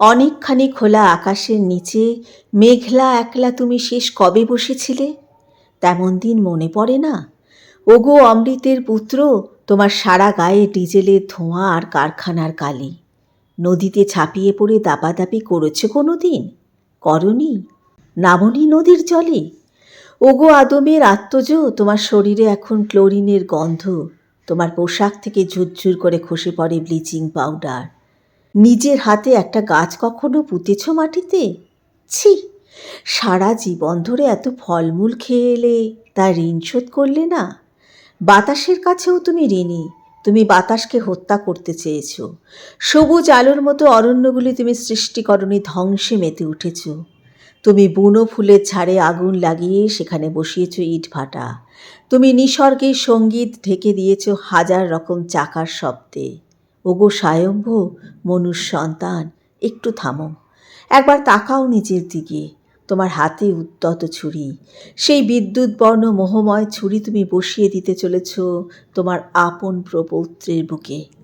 অনেকখানি খোলা আকাশের নিচে, মেঘলা একলা তুমি শেষ কবে বসেছিলে? তেমন দিন মনে পড়ে না। ওগো অমৃতের পুত্র, তোমার সারা গায়ে ডিজেলের ধোঁয়া আর কারখানার কালি। নদীতে ছাপিয়ে পড়ে দাপাদাপি করেছে কোনো দিন করনি? নামনি নদীর জলে? ওগো আদমের আত্মজ, তোমার শরীরে এখন ক্লোরিনের গন্ধ। তোমার পোশাক থেকে ঝুরঝুর করে খসে পড়ে ব্লিচিং পাউডার। নিজের হাতে একটা গাছ কখনো পুঁতেছ মাটিতে? ছি, সারা জীবন ধরে এত ফলমূল খেয়ে এলে তা ঋণ শোধ করলে না? বাতাসের কাছেও তুমি ঋণী, তুমি বাতাসকে হত্যা করতে চেয়েছ। সবুজ আলোর মতো অরণ্যগুলি তুমি সৃষ্টিকরণী ধ্বংসে মেতে উঠেছ। তুমি বুনো ফুলের ঝাড়ে আগুন লাগিয়ে সেখানে বসিয়েছ ইট ভাটা। তুমি নিসর্গের সংগীত ঢেকে দিয়েছ হাজার রকম চাকার শব্দে। ওগো সায়ম্ভ মনুষ সন্তান, একটু থামো। একবার তাকাও নিজের দিকে। তোমার হাতে উদ্যত ছুরি। সেই বিদ্যুৎ বর্ণ মোহময় ছুরি তুমি বসিয়ে দিতে চলেছ তোমার আপন প্রপৌত্রের বুকে।